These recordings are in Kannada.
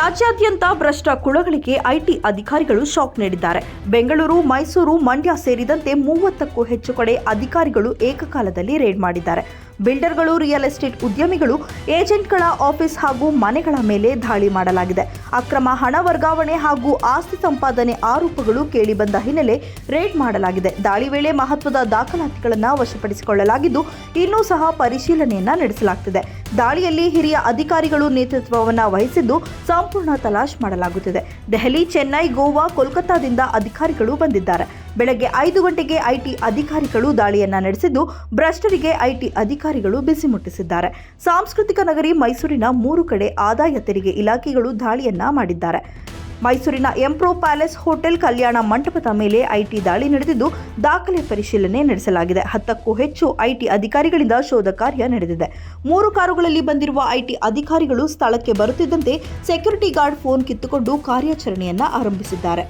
ರಾಜ್ಯಾದ್ಯಂತ ಭ್ರಷ್ಟ ಕುಳಗಳಿಗೆ ಐಟಿ ಅಧಿಕಾರಿಗಳು ಶಾಕ್ ನೀಡಿದ್ದಾರೆ. ಬೆಂಗಳೂರು, ಮೈಸೂರು, ಮಂಡ್ಯ ಸೇರಿದಂತೆ ಮೂವತ್ತಕ್ಕೂ ಹೆಚ್ಚು ಕಡೆ ಅಧಿಕಾರಿಗಳು ಏಕಕಾಲದಲ್ಲಿ ರೇಡ್ ಮಾಡಿದ್ದಾರೆ. ಬಿಲ್ಡರ್ಗಳು, ರಿಯಲ್ ಎಸ್ಟೇಟ್ ಉದ್ಯಮಿಗಳು, ಏಜೆಂಟ್ಗಳ ಆಫೀಸ್ ಹಾಗೂ ಮನೆಗಳ ಮೇಲೆ ದಾಳಿ ಮಾಡಲಾಗಿದೆ. ಅಕ್ರಮ ಹಣ ವರ್ಗಾವಣೆ ಹಾಗೂ ಆಸ್ತಿ ಸಂಪಾದನೆ ಆರೋಪಗಳು ಕೇಳಿಬಂದ ಹಿನ್ನೆಲೆ ರೇಡ್ ಮಾಡಲಾಗಿದೆ. ದಾಳಿ ವೇಳೆ ಮಹತ್ವದ ದಾಖಲಾತಿಗಳನ್ನು ವಶಪಡಿಸಿಕೊಳ್ಳಲಾಗಿದ್ದು, ಇನ್ನೂ ಸಹ ಪರಿಶೀಲನೆಯನ್ನ ನಡೆಸಲಾಗುತ್ತಿದೆ ದಾಳಿಯಲ್ಲಿ ಹಿರಿಯ ಅಧಿಕಾರಿಗಳು ನೇತೃತ್ವವನ್ನು ವಹಿಸಿದ್ದು ಸಂಪೂರ್ಣ ತಲಾಶ್ ಮಾಡಲಾಗುತ್ತಿದೆ. ದೆಹಲಿ, ಚೆನ್ನೈ, ಗೋವಾ, ಕೋಲ್ಕತ್ತಾದಿಂದ ಅಧಿಕಾರಿಗಳು ಬಂದಿದ್ದಾರೆ. ಬೆಳಗ್ಗೆ ಐದು ಗಂಟೆಗೆ ಐಟಿ ಅಧಿಕಾರಿಗಳು ದಾಳಿಯನ್ನ ನಡೆಸಿದ್ದು, ಭ್ರಷ್ಟರಿಗೆ ಐಟಿ ಅಧಿಕಾರಿಗಳು ಬಿಸಿ ಮುಟ್ಟಿಸಿದ್ದಾರೆ. ಸಾಂಸ್ಕೃತಿಕ ನಗರಿ ಮೈಸೂರಿನ ಮೂರು ಕಡೆ ಆದಾಯ ತೆರಿಗೆ ಇಲಾಖೆಗಳು ದಾಳಿಯನ್ನ ಮಾಡಿದ್ದಾರೆ. ಮೈಸೂರಿನ ಎಂಪ್ರೋ ಪ್ಯಾಲೇಸ್ ಹೋಟೆಲ್ ಕಲ್ಯಾಣ ಮಂಟಪದ ಮೇಲೆ ಐಟಿ ದಾಳಿ ನಡೆದಿದ್ದು, ದಾಖಲೆ ಪರಿಶೀಲನೆ ನಡೆಸಲಾಗಿದೆ. ಹತ್ತಕ್ಕೂ ಹೆಚ್ಚು ಐಟಿ ಅಧಿಕಾರಿಗಳಿಂದ ಶೋಧ ಕಾರ್ಯ ನಡೆದಿದೆ. ಮೂರು ಕಾರುಗಳಲ್ಲಿ ಬಂದಿರುವ ಐಟಿ ಅಧಿಕಾರಿಗಳು ಸ್ಥಳಕ್ಕೆ ಬರುತ್ತಿದ್ದಂತೆ ಸೆಕ್ಯೂರಿಟಿ ಗಾರ್ಡ್ ಫೋನ್ ಕಿತ್ತುಕೊಂಡು ಕಾರ್ಯಾಚರಣೆಯನ್ನ ಆರಂಭಿಸಿದ್ದಾರೆ.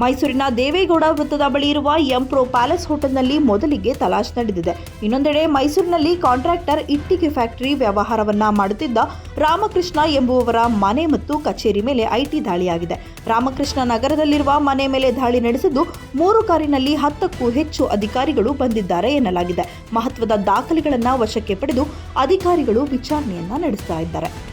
ಮೈಸೂರಿನ ದೇವೇಗೌಡ ವೃತ್ತದ ಬಳಿ ಇರುವ ಎಂಪ್ರೋ ಪ್ಯಾಲೇಸ್ ಹೋಟೆಲ್ನಲ್ಲಿ ಮೊದಲಿಗೆ ತಲಾಶ್ ನಡೆದಿದೆ. ಇನ್ನೊಂದೆಡೆ ಮೈಸೂರಿನಲ್ಲಿ ಕಾಂಟ್ರಾಕ್ಟರ್ ಇಟ್ಟಿಗೆ ಫ್ಯಾಕ್ಟರಿ ವ್ಯವಹಾರವನ್ನ ಮಾಡುತ್ತಿದ್ದ ರಾಮಕೃಷ್ಣ ಎಂಬುವವರ ಮನೆ ಮತ್ತು ಕಚೇರಿ ಮೇಲೆ ಐಟಿ ದಾಳಿಯಾಗಿದೆ. ರಾಮಕೃಷ್ಣ ನಗರದಲ್ಲಿರುವ ಮನೆ ಮೇಲೆ ದಾಳಿ ನಡೆಸಿದ್ದು ಮೂರು ಕಾರಿನಲ್ಲಿ ಹತ್ತಕ್ಕೂ ಹೆಚ್ಚು ಅಧಿಕಾರಿಗಳು ಬಂದಿದ್ದಾರೆ ಎನ್ನಲಾಗಿದೆ. ಮಹತ್ವದ ದಾಖಲೆಗಳನ್ನು ವಶಕ್ಕೆ ಪಡೆದು ಅಧಿಕಾರಿಗಳು ವಿಚಾರಣೆಯನ್ನ ನಡೆಸ್ತಾ ಇದ್ದಾರೆ.